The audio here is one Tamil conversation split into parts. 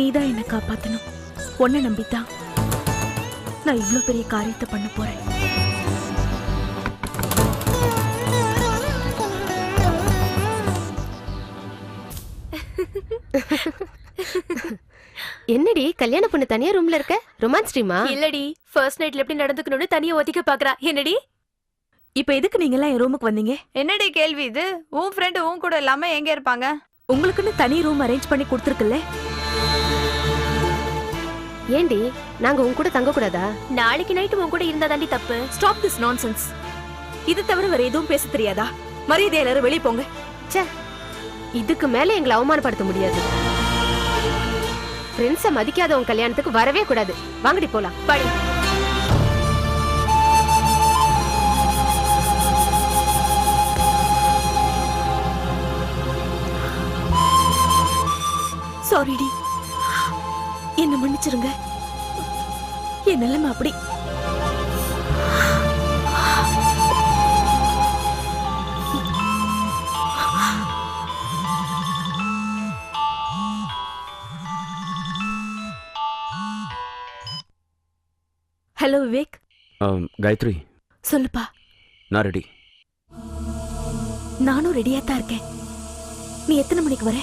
நீதான் என்னை காப்பாத்தணும். உன்னை நம்பித்தான் நான் இவ்ளோ பெரிய காரியத்தை பண்ண போறேன். என்னடி கல்யாண பொண்ணு தனியா ரூம்ல இருக்க? ரொமான்ஸ் டீமா இல்லடி ஃபர்ஸ்ட் நைட்ல எப்படி நடந்துக்கணும்னு தனியா ஒத்திக்க பாக்குறா. என்னடி? இப்ப எதுக்கு நீங்க எல்லாம் என் ரூமுக்கு வந்தீங்க? என்னடி கேள்வி இது? உன் ஃப்ரெண்டு உன் கூட இல்லாம எங்க இருப்பாங்க? உங்களுக்குன்னு தனி ரூம் அரேஞ்ச் பண்ணி கொடுத்துருக்குல்ல? ஏண்டி நாங்க உன் கூட தங்க கூடாதா நாளைக்கு நைட்டு உன் கூட இருந்தா தாண்டி தப்பு. ஸ்டாப் திஸ் நான்சென்ஸ் இது தவிர வேற எதுவும் பேச தெரியாதா? மரியாதை எல்லாரும் வெளியே போங்க. ச்சே இதுக்கு மேல எங்களை அவமானப்படுத்த முடியாது. ஃப்ரெண்ட்ஸ மதிக்காத உன் கல்யாணத்துக்கு வரவே கூடாது. வாங்கடி போலாம். படி. சாரிடி என்ன மன்னிச்சிருங்க. என் நிலைமை அப்படி. ஹலோ விவேக். காயத்ரி. சொல்லுப்பா. நான் ரெடி. நானும் ரெடியா தான் இருக்கேன். நீ எத்தனை மணிக்கு வர?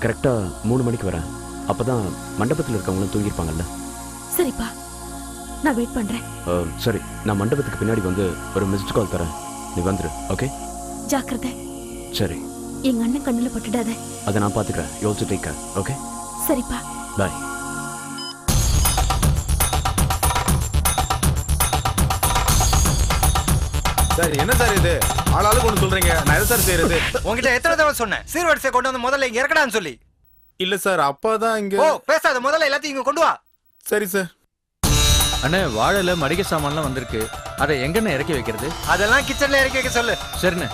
கரெக்டாக மூணு மணிக்கு வரேன். அப்போ தான் மண்டபத்தில் இருக்கவங்களும் தூங்கியிருப்பாங்கல்ல? சரிப்பா நான் வெயிட் பண்றேன். சரி நான் மண்டபத்துக்கு பின்னாடி வந்து ஒரு மிஸ்டு கால் தரேன். நீ வந்துரு ஓகே ஜாக்கிரதை. சரி. எங்க அண்ணன் கண்ணுல பட்டுடாத. அதை நான் பார்த்துக்கிறேன் யூ ஆல்சோ டேக் ஓகே சரிப்பா. பாய் சார் என்ன சார் இது? ஆளாளுக்கு ஒன்று சொல்றீங்க. நான் எதை சார் செய்யறது? உன்கிட்ட எத்தனை தடவை சொன்னேன்? சீர்வரிசை கொண்டு வந்து முதல்ல இங்க இறக்கடான்னு சொல்லி. இல்ல சார் அப்பா தான் இங்க ஓ பேசாத முதல்ல எல்லாத்தையும் இங்க கொண்டு வா. சரி சார். அண்ணே வாழையில மளிகை சாமான்லாம் வந்திருக்கு. அதை எங்கண்ணே இறக்கி வைக்கிறது? அதெல்லாம் கிச்சன்ல இறக்கி வைக்க சொல்லு. சரிண்ணே.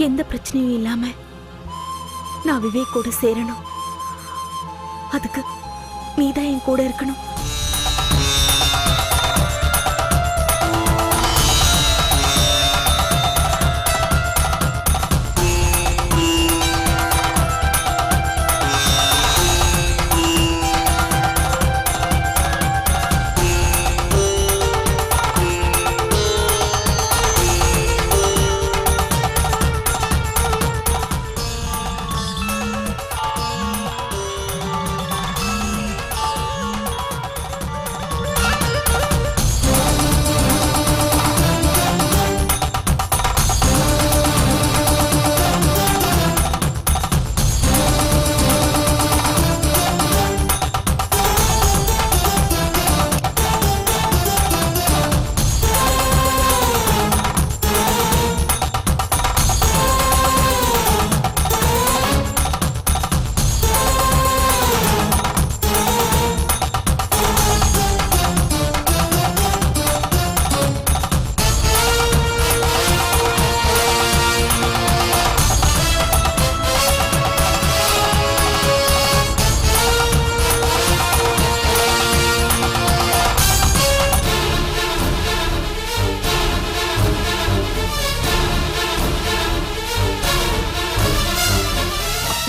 எந்த பிரச்சனையும் இல்லாம நான் விவேக் கூட சேரணும். அதுக்கு நீதான் என் கூட இருக்கணும்.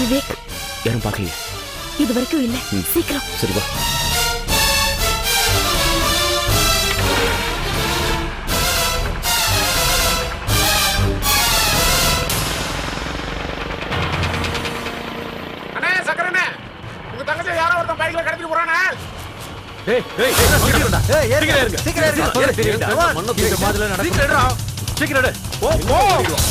விவேக். யாரும் பார்க்கலையே? இது வரைக்கும் இல்ல. சீக்கிரம். சரி வா. சீக்கிரம் சீக்கிரம் நடக்கும் சீக்கிரம் எடு. ஓ ஓ டேய் சீக்கிரம் போடா ஓ டேய் வாங்கடா என்ன தைரியம் இருந்தா எப்படி எந்த வீட்டுக்கு கொண்டு போய் கூட்டு போக முடியும்? என்ன தைரியம் உனக்கு? டேய், சண்முகம் வா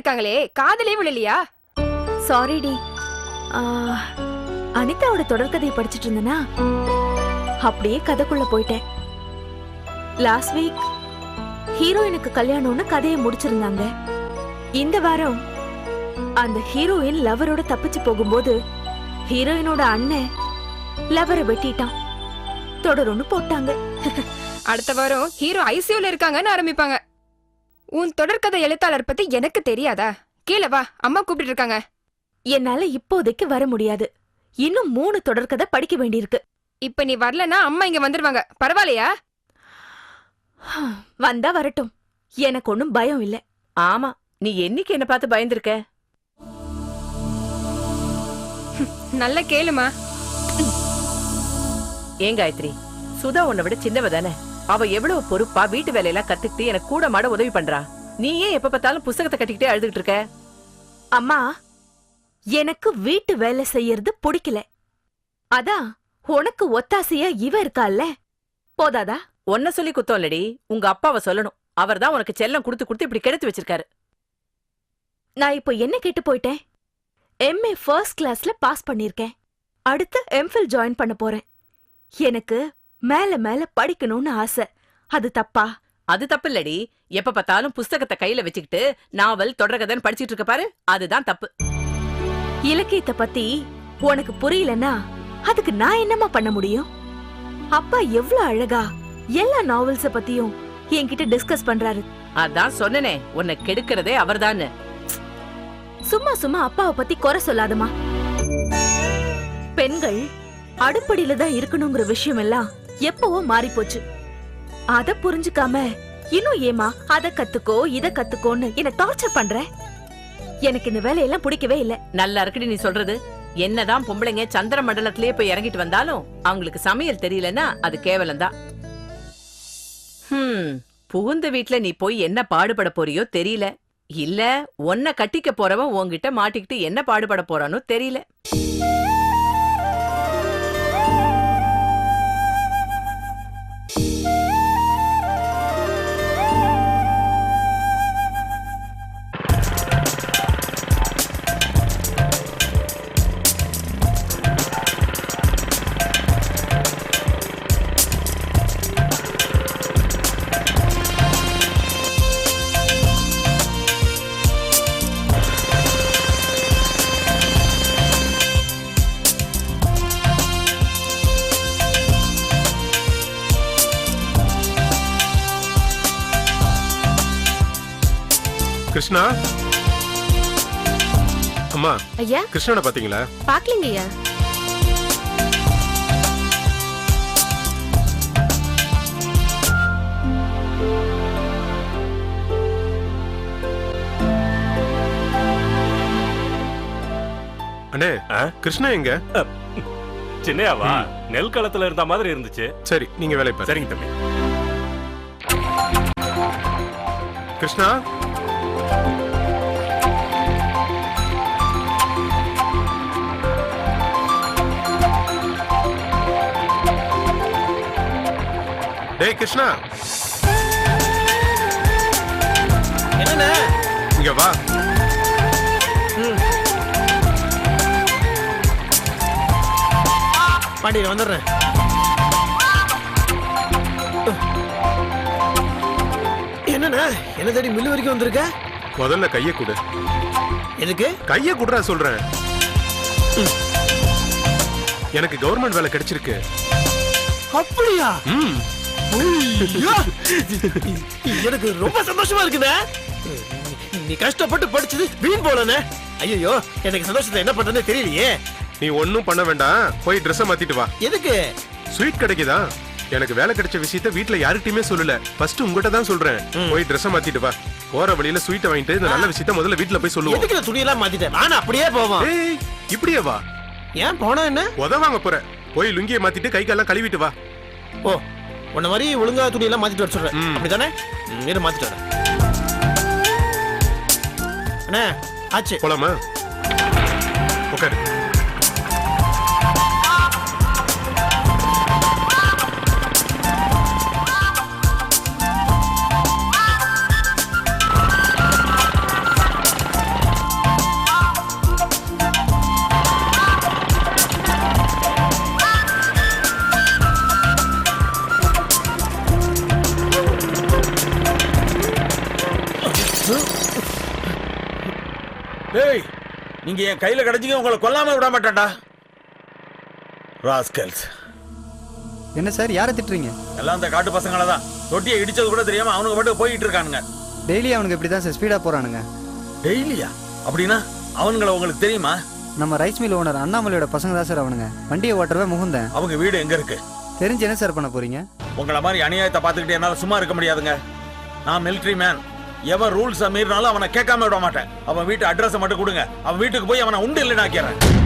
இருக்காங்களே காதலே விழலையா? சாரிடி அனிதாவோட தொடர்கதையை படிச்சிட்டு இருந்தேனா? அப்படியே கதைக்குள்ள போயிட்டேன். லாஸ்ட் வீக் ஹீரோயினுக்கு கல்யாணம்னு கதையை முடிச்சிருந்தாங்க. இந்த வாரம் அந்த ஹீரோயின் லவரோட தப்பிச்சு போகும்போது ஹீரோயினோட அண்ணன் லவரை வெட்டிட்டான். தொடரும்னு போட்டாங்க. அடுத்த வாரம் ஹீரோ ஐசியூல இருக்காங்கன்னு ஆரம்பிப்பாங்க. உன் தொடர்கதை எழுத்தாளர் பத்தி எனக்கு தெரியாதா? கீழே வா அம்மா கூப்பிட்டு இருக்காங்க. என்னால இப்போதைக்கு வர முடியாது. இன்னும் மூணு தொடர்கதை படிக்க வேண்டியிருக்கு. இப்ப நீ வரலனா அம்மா இங்க வந்துருவாங்க. பரவாயில்லையா? வந்தா வரட்டும். எனக்கு ஒண்ணும் பயம் இல்ல. ஆமா நீ என்னைக்கு என்ன பார்த்து பயந்திருக்க? நல்ல கேளுமா. ஏன் காயத்ரி? சுதா உன்னை விட சின்னவ தானே? அவ எவ்வளவு பொறுப்பா வீட்டு வேலையெல்லாம் கத்துக்கிட்டு எனக்கு கூட மாட உதவி பண்றா? நீ ஏன் எப்ப பார்த்தாலும் புஸ்தகத்தை கட்டிக்கிட்டே அழுதுகிட்டு இருக்க? அம்மா எனக்கு வீட்டு வேலை செய்யறது பிடிக்கல. அதான் உனக்கு ஒத்தாசையா இவ இருக்கால்ல? போதாதா? உன்ன சொல்லி குத்தம் இல்லடி உங்க அப்பாவை சொல்லணும். அவர்தான் உனக்கு செல்லம் கொடுத்து கொடுத்து இப்படி கெடுத்து வச்சிருக்காரு. நான் இப்போ என்ன கேட்டு போயிட்டேன்? எம்ஏ ஃபர்ஸ்ட் கிளாஸ்ல பாஸ் பண்ணிருக்கேன் அடுத்து எம்ஃபில் ஜாயின் பண்ண போறேன். எனக்கு மேல மேல படிக்கணும்னு ஆசை. அது தப்பா? அது தப்பு இல்லடி எப்ப பார்த்தாலும் புஸ்தகத்தை கையில வச்சுக்கிட்டு நாவல் தொடர்கதைன்னு படிச்சிட்டு இருக்க பாரு. அதுதான் தப்பு. இலக்கியத்தை பத்தி உனக்கு புரியலன்னா அதுக்கு நான் என்னம்மா பண்ண முடியும்? அப்பா எவ்ளோ அழகா எல்லா நாவல்ஸ பத்தியும் என்கிட்ட டிஸ்கஸ் பண்றாரு. அதான் சொன்னனே உன்னை கெடுக்கிறதே அவர்தான்னு. சும்மா சும்மா அப்பாவை பத்தி குறை சொல்லாதமா பெண்கள் அடுப்படியில தான் இருக்கணுங்கிற விஷயம் எல்லாம் எப்பவோ மாறி போச்சு அத புரிஞ்சுக்காம இன்னும் ஏமா அத கத்துக்கோ இத கத்துக்கோன்னு என்ன டார்ச்சர் பண்ற? எனக்கு இந்த வேலையெல்லாம் பிடிக்கவே இல்ல. நல்லா இருக்குடி நீ சொல்றது. என்னதான் பொம்பளைங்க சந்திர மண்டலத்திலேயே போய் இறங்கிட்டு வந்தாலும் அவங்களுக்கு சமையல் தெரியலன்னா அது கேவலம் தான் புகுந்த வீட்ல நீ போய் என்ன பாடுபட போறியோ தெரியல. இல்ல உன்னை கட்டிக்க போறவன் உன்கிட்ட மாட்டிக்கிட்டு என்ன பாடுபட போறானோ தெரியல. அம்மா ஐயா? கிருஷ்ணனை பாத்தீங்களா? பாக்கலீங்க ஐயா அண்ணே கிருஷ்ணா எங்க? சின்னையாவா? நெல் களத்துல இருந்த மாதிரி இருந்துச்சு. சரி நீங்க வேலை சரிங்க தம்பி. கிருஷ்ணா? டேய் கிருஷ்ணா. இங்க வா. பாண்டியன் வந்துடுறேன். என்னண்ணா? என்ன தேடி மில்லு வரைக்கும் வந்திருக்க? முதல்ல கைய கொடு. எதுக்கு? கைய குடுறா சொல்றேன். எனக்கு கவர்மெண்ட் வேலை கிடைச்சிருக்கு. அப்படியா? ம்! எனக்கு ரொம்ப சந்தோஷமா இருக்குண்ணே. நீ கஷ்டப்பட்டு படிச்சது வீண் போலண்ணே. ஐயோ எனக்கு சந்தோஷத்தை என்ன பண்றதுன்னு தெரியலையே. நீ ஒண்ணும் பண்ண வேண்டாம். போய் ட்ரெஸ்ஸை மாத்திட்டு வா. எதுக்கு? ஸ்வீட் கிடைக்குதா? எனக்கு வேலை கிடைச்ச விஷயத்த வீட்ல யார்கிட்டயுமே சொல்லல. ஃபர்ஸ்ட் உங்ககிட்ட தான் சொல்றேன். போய் ட்ரெஸ்ஸை மாத்திட்டு வா. போற வழியில ஸ்வீட்டை வாங்கிட்டு இந்த நல்ல விஷயத்த முதல்ல வீட்ல போய் சொல்லுவோம். எதுக்கு நான் துணியெல்லாம் மாத்திட்டேன்? நானும் அப்படியே போவோம். இப்படியே வா. ஏன் போனா என்ன? உத வாங்க போற. போய் லுங்கியை மாத்திட்டு கை காலெல்லாம் கழுவிட்டு வா. ஓ உன்ன மாதிரி ஒழுங்கா துணியெல்லாம் மாத்திட்டு வர சொல்றேன். அப்படிதானே இரு மாத்திட்டு வரேன். அண்ணே ஆச்சு. போலாமா? உட்காரு. நீங்க என் கையில கிடைச்சீங்க உங்களை கொல்லாம விட மாட்டேன்டா. ராஸ்கல்ஸ். என்ன சார் யாரை திட்டுறீங்க? எல்லாம் அந்த காட்டு பசங்கள தான். தொட்டியை இடிச்சது கூட தெரியாம அவனுக்கு மட்டும் போயிட்டு இருக்கானுங்க. டெய்லி அவனுக்கு இப்படி தான் சார் ஸ்பீடாக போகிறானுங்க டெய்லியா? அப்படின்னா அவனுங்கள உங்களுக்கு தெரியுமா? நம்ம ரைஸ் மில் ஓனர் அண்ணாமலையோட பசங்க தான் சார் அவனுங்க. வண்டியை ஓட்டுறவே முகுந்தேன். அவங்க வீடு எங்க இருக்கு? தெரிஞ்சு என்ன சார் பண்ண போறீங்க? உங்களை மாதிரி அநியாயத்தை பார்த்துக்கிட்டு என்னால சும்மா இருக்க முடியாதுங்க. நான் மிலிட்டரி மேன் எவன் ரூல்ஸ் மீறினாலும் அவனை கேட்காம விட மாட்டேன். அவன் வீட்டு அட்ரஸ் மட்டும் கொடுங்க. அவன் வீட்டுக்கு போய் அவனை உண்டு இல்லைன்னு ஆக்கிறேன்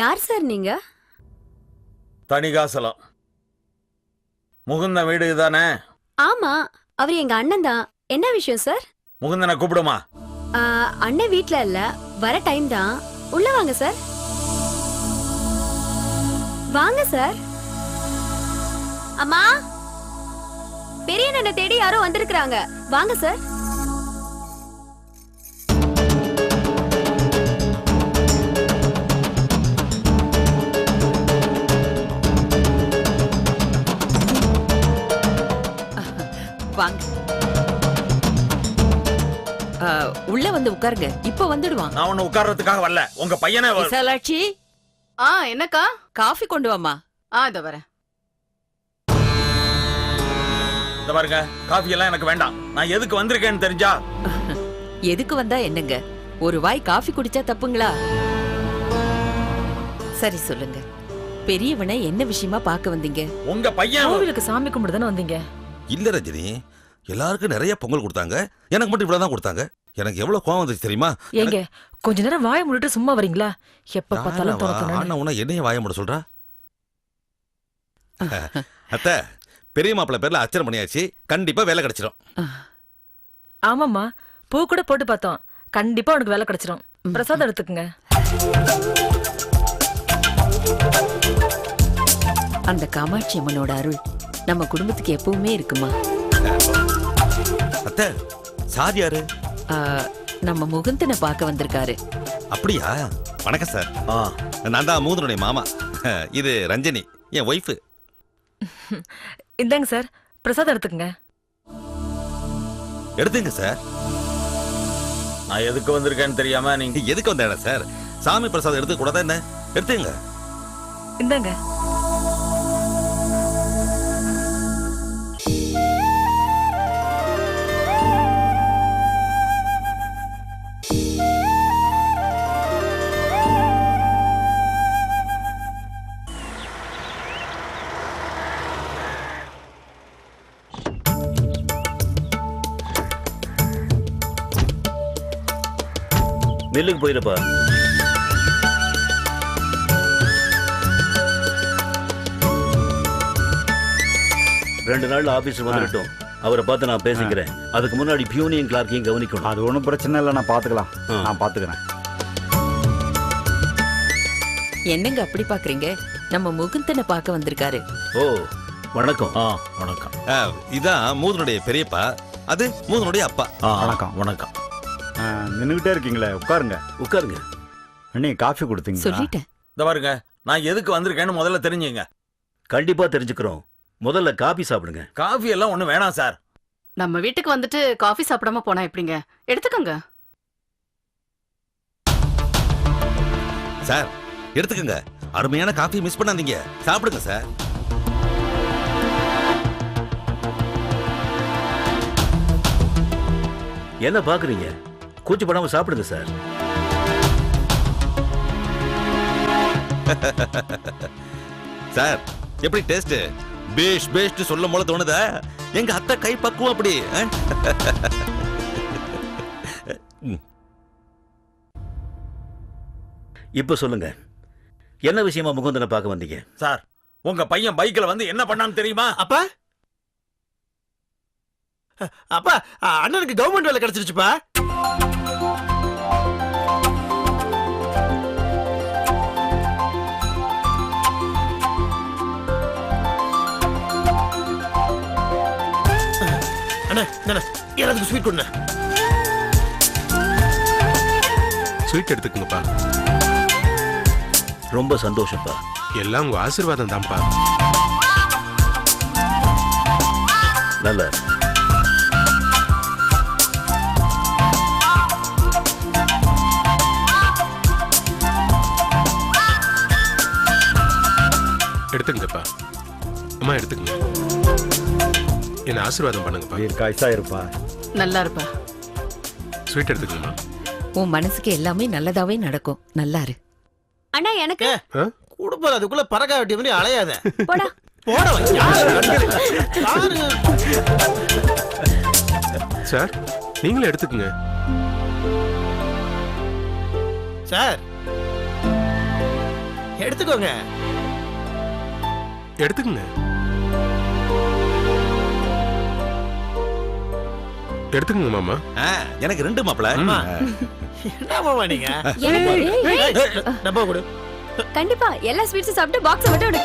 யார் சார் நீங்க? தணிகாசலம். முகுந்த வீடு தானே ஆமா அவர் எங்க அண்ணன் தான். என்ன விஷயம் சார்? முகுந்தனை கூப்பிடுமா? அண்ணன் வீட்ல இல்ல. வர டைம் தான். உள்ள வாங்க சார். வாங்க சார். அம்மா! பெரிய அண்ணனை தேடி யாரோ வந்திருக்காங்க வாங்க சார். வந்து உட்காருங்க. இப்ப வந்துடுவான். நான் உன்னை உட்கார்றதுக்காக வரல. உங்க பையனே வ- விசாலாட்சி. ஆ என்னக்கா? காஃபி கொண்டு வாமா ஆ இத வரேன். இந்த பாருங்க காஃபி எல்லாம் எனக்கு வேண்டாம். நான் எதுக்கு வந்திருக்கேன்னு தெரிஞ்சா எதுக்கு வந்தா என்னங்க? ஒரு வாய் காஃபி குடிச்சா தப்புங்களா? சரி சொல்லுங்க. பெரியவனை என்ன விஷயமா பார்க்க வந்தீங்க? உங்க பையன் கோவிலுக்கு சாமி கும்பிட தானே வந்தீங்க? இல்ல ரஜினி எல்லாருக்கும் நிறைய பொங்கல் கொடுத்தாங்க. எனக்கு மட்டும் இவ்வளவுதான் கொடுத்தாங்க. எனக்கு எவ்வளவு கோவம் வந்துச்சு தெரியுமா? ஏங்க கொஞ்ச நேரம் வாய மூடிட்டு சும்மா வரீங்களா? எப்ப ஆனா உன என்னைய வாய முட சொல்றா? அத்தை பெரிய மாப்பிள்ளை பேர்ல அச்சனை பண்ணியாச்சு. கண்டிப்பா வேலை கிடைச்சிடும் ஆமாம்மா பூ கூட போட்டு பார்த்தோம். கண்டிப்பா உனக்கு வேலை கிடைச்சிரும். பிரசாதம் எடுத்துக்கங்க. அந்த காமாட்சி அம்மனோட அருள் நம்ம குடும்பத்துக்கு எப்பவுமே இருக்குமா? அத்தை சாதி யாரு? நம்ம முகுந்தனை பார்க்க வந்திருக்காரு. அப்படியா? வணக்கம் சார். ஆ, நான் தான் மூதனுடைய மாமா. இது ரஞ்சனி என் ஒய்ஃபு. இந்தாங்க சார் பிரசாதம் எடுத்துக்கங்க. எடுத்துங்க சார். நான் எதுக்கு வந்திருக்கேன்னு தெரியாம நீங்க நீ எதுக்கு வந்த சார்? சாமி பிரசாதம் எடுத்து கூடாதா என்ன? எடுத்துங்க இந்தாங்க. மில்லுக்கு போயிருப்பா. ரெண்டு நாள் ஆபீஸ் வந்துட்டோம் அவரை பார்த்து நான் பேசிக்கிறேன். அதுக்கு முன்னாடி பியூனியன் கிளார்க்கையும் கவனிக்கணும். அது ஒன்றும் பிரச்சனை இல்லை நான் பார்த்துக்கலாம். நான் பார்த்துக்கிறேன். என்னங்க அப்படி பாக்குறீங்க? நம்ம முகுந்தனை பார்க்க வந்திருக்காரு. ஓ வணக்கம். ஆ வணக்கம். இதான் மூதனுடைய பெரியப்பா. அது மூதனுடைய அப்பா. வணக்கம் வணக்கம். நின்றுக்கிட்டே இருக்கீங்களே உட்காருங்க. உட்காருங்க. அண்ணி காஃபி கொடுத்தீங்க சொல்லிட்டேன். இந்த பாருங்க நான் எதுக்கு வந்திருக்கேன்னு முதல்ல தெரிஞ்சுங்க. கண்டிப்பா தெரிஞ்சுக்கிறோம். முதல்ல காபி சாப்பிடுங்க. காஃபி எல்லாம் ஒன்றும் வேணாம் சார். நம்ம வீட்டுக்கு வந்துட்டு காஃபி சாப்பிடாம போனா எப்படிங்க? எடுத்துக்கோங்க. சார் எடுத்துக்கங்க. அருமையான காஃபி மிஸ் பண்ணாதீங்க. சாப்பிடுங்க சார். என்ன பாக்குறீங்க? கூச்சப்படாம சாப்பிடுங்க சார். சார் எப்படி டேஸ்ட் பேஷ் பேஸ்ட் சொல்லும் போல தோணுதா? எங்க அத்தை கை பக்குவம் அப்படி ஆ? இப்ப சொல்லுங்க. என்ன விஷயமா முகுந்தனை பார்க்க வந்தீங்க? சார் உங்க பையன் பைக்ல வந்து என்ன பண்ணான்னு தெரியுமா? அப்பா? அப்பா அண்ணனுக்கு கவர்மெண்ட் வேலை கிடைச்சிருச்சுப்பா. எனக்கு ஸ்வீட் கொடுண்ணா. ஸ்வீட் எடுத்துக்கங்கப்பா. ரொம்ப சந்தோஷப்பா எல்லாம் உங்க ஆசீர்வாதம் தான்ப்பா. நல்ல. எடுத்துக்கங்கப்பா. அம்மா எடுத்துக்கங்க. என்ன ஆசீர்வாதம் பண்ணுங்கப்பா. காய்ச்சா இருப்பா. நல்லா இருப்பா. ஸ்வீட் எடுத்துக்கங்கம்மா உன் மனசுக்கு எல்லாமே நல்லதாவே நடக்கும். நல்லா இரு. அண்ணா எனக்கு கொடுப்பாரு அதுக்குள்ள பறக்க வெட்டி பண்ணி அலையாத. போடா. போட? சார் நீங்களும் எடுத்துக்கங்க. சார் எடுத்துக்கோங்க. எடுத்துக்கங்க. எடுத்துக்கங்க மாமா. எனக்கு ரெண்டு மாப்பிள. என்ன மாமா நீங்க? டப்பா கொடு. கண்டிப்பா எல்லா ஸ்வீட்ஸும் சாப்பிட்டு பாக்ஸ் மட்டும்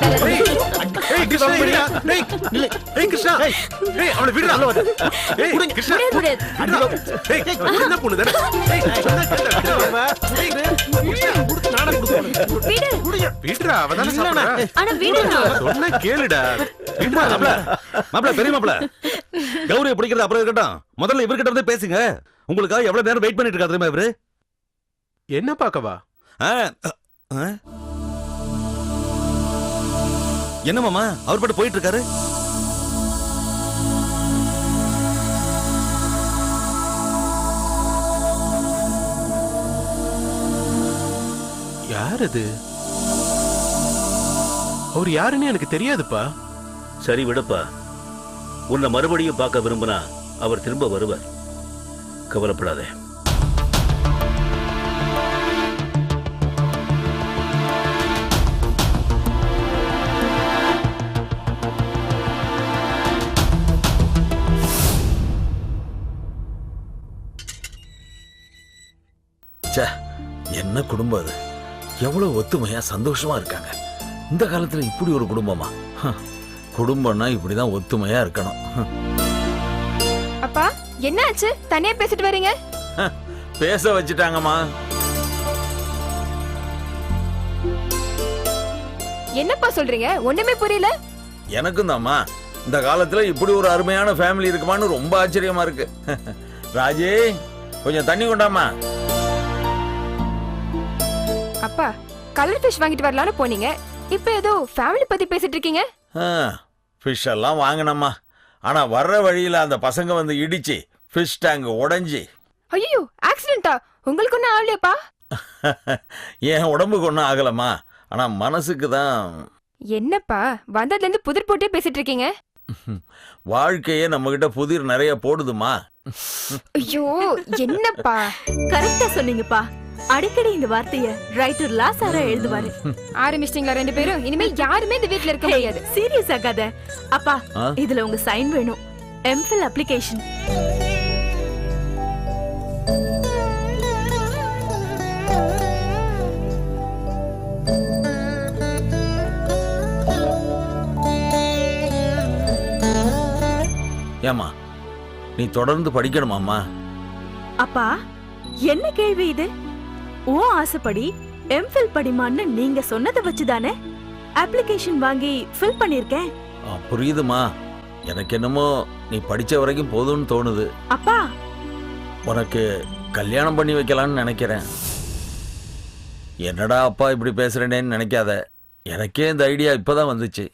கௌரிய பிடிக்கிறது அப்புறம் இருக்கட்டும். முதல்ல இவர்கிட்ட வந்து பேசுங்க. உங்களுக்காக எவ்வளவு நேரம் வெயிட் பண்ணிட்டு இருக்காரு தெரியுமா இவரு? என்ன பாக்கவா ஆ, ஆ? என்ன மாமா? அவர் பாட்டு போயிட்டு இருக்காரு யார் அது அவர் யாருன்னு எனக்கு தெரியாதுப்பா. சரி விடுப்பா. உன்னை மறுபடியும் பார்க்க விரும்பினா அவர் திரும்ப வருவார். கவலைப்படாதே. குடும்பம் அது. எவ்வளவு ஒத்துமையா சந்தோஷமா இருக்காங்க. இந்த காலத்துல இப்படி ஒரு குடும்பமா. குடும்பம்னா இப்படிதான் ஒத்துமையா இருக்கணும். ஹம். அப்பா என்ன ஆச்சு தனியா பேசிட்டு வரீங்க? பேச வச்சுட்டாங்கம்மா. என்னப்பா சொல்றீங்க? ஒண்ணுமே புரியல. எனக்கும் தாம்மா இந்த காலத்துல இப்படி ஒரு அருமையான ஃபேமிலி இருக்குமான்னு ரொம்ப ஆச்சரியமா இருக்கு. ராஜே கொஞ்சம் தண்ணி கொண்டாமா அப்பா கலர் ஃபிஷ் வாங்கிட்டு வரலாம்னு போனீங்க. இப்போ ஏதோ ஃபேமிலி பத்தி பேசிட்டு இருக்கீங்க? ஃபிஷ் எல்லாம் வாங்கினம்மா. ஆனா வர்ற வழியில அந்த பசங்க வந்து இடிச்சு ஃபிஷ் டேங்க் உடைஞ்சி. ஐயோ ஆக்சிடென்ட்டா உங்களுக்கு ஒன்றும் ஆகலையாப்பா? என் உடம்புக்கு ஒன்றும் ஆகலம்மா. ஆனா மனசுக்கு தான். என்னப்பா வந்ததுல இருந்து புதிர் போட்டே பேசிட்டு இருக்கீங்க? வாழ்க்கையே நம்ம கிட்ட புதிர் நிறைய போடுதுமா ஐயோ என்னப்பா? கரெக்டா சொன்னீங்கப்பா. அடிக்கடி இந்த வார்த்தைய ரைட்டர் லாசாரா எழுதுவாரு. ஆரம்பிச்சிட்டீங்களா ரெண்டு பேரும்? இனிமே யாருமே இந்த வீட்ல இருக்க முடியாது. சீரியஸ் ஆகாத அப்பா? இதுல உங்க சைன் வேணும். எம்ஃபில் அப்ளிகேஷன் ஏமா நீ தொடர்ந்து படிக்கணுமாம்மா? அப்பா என்ன கேள்வி இது? ஓ ஆசைப்படி எம்ஃபில் படிமான்னு நீங்க சொன்னதை வச்சுதானே? அப்ளிகேஷன் வாங்கி ஃபில் பண்ணிருக்கேன். புரியுதுமா எனக்கு என்னமோ நீ படிச்ச வரைக்கும் போதும்னு தோணுது. அப்பா! உனக்கு கல்யாணம் பண்ணி வைக்கலாம்னு நினைக்கிறேன். என்னடா அப்பா இப்படி பேசுறேனேன்னு நினைக்காத. எனக்கே இந்த ஐடியா இப்பதான் வந்துச்சு.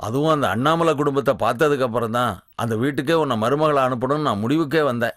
அதுவும் அந்த அண்ணாமலை குடும்பத்தை பார்த்ததுக்கு அப்புறம் தான் அந்த வீட்டுக்கே உன்னை மருமகளை அனுப்பணும்னு நான் முடிவுக்கே வந்தேன்.